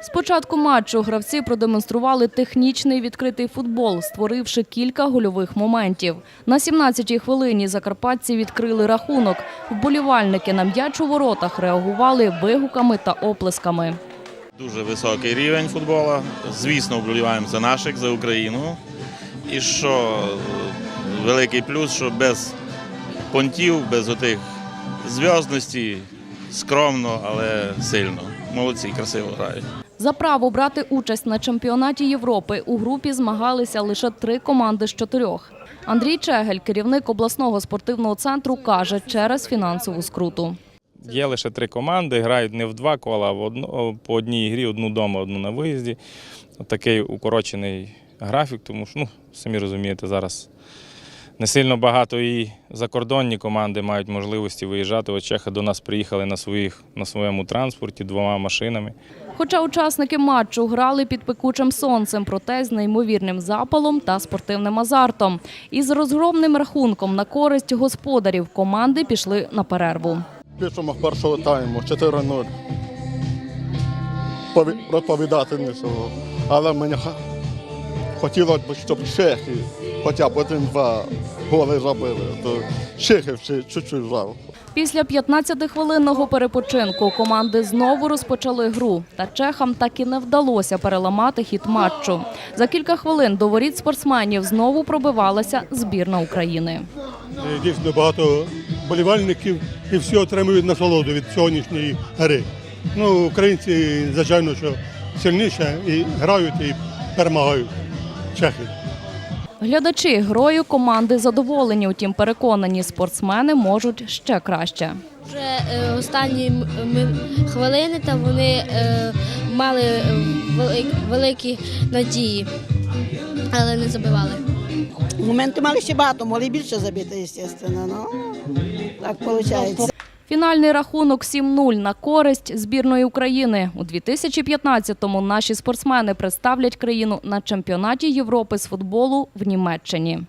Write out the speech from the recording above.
З початку матчу гравці продемонстрували технічний відкритий футбол, створивши кілька гольових моментів. На 17-й хвилині закарпатці відкрили рахунок. Вболівальники на м'яч у воротах реагували вигуками та оплесками. Дуже високий рівень футболу. Звісно, вболіваємо за наших, за Україну. І що великий плюс, що без понтів, без отих зв'язності, скромно, але сильно. Молодці, красиво грають. За право брати участь на чемпіонаті Європи у групі змагалися лише три команди з чотирьох. Андрій Чегель, керівник обласного спортивного центру, каже через фінансову скруту. Є лише три команди, грають не в два кола, а в одно, по одній грі, одну вдома, одну на виїзді. Такий укорочений графік, тому що, ну, самі розумієте, зараз не сильно багато і закордонні команди мають можливості виїжджати. От чехи до нас приїхали на, своїх, на своєму транспорті двома машинами. Хоча учасники матчу грали під пекучим сонцем, проте з неймовірним запалом та спортивним азартом. Із розгромним рахунком на користь господарів команди пішли на перерву. Підсумок першого тайму 4-0. Пові- Розповідати нічого. Але мені хотілося б, щоб чехи хоча б один-два голи забили. То ще чуть-чуть жалко. Після 15-хвилинного перепочинку команди знову розпочали гру, та чехам так і не вдалося переламати хід матчу. За кілька хвилин до воріт спортсменів знову пробивалася збірна України. Е, Дійсно багато болівальників і всі отримують насолоду від сьогоднішньої гри. Ну, українці, звичайно, що сильніше і грають, і перемагають чехи. Глядачі грою команди задоволені, утім переконані, спортсмени можуть ще краще. Вже е, останні хвилини та вони е, мали е, великі надії, але не забивали. Моменти мали ще багато, могли більше забити, звісно. Ну, так виходить. Фінальний рахунок 7-0 на користь збірної України. У 2015-му наші спортсмени представлять країну на чемпіонаті Європи з футболу в Німеччині.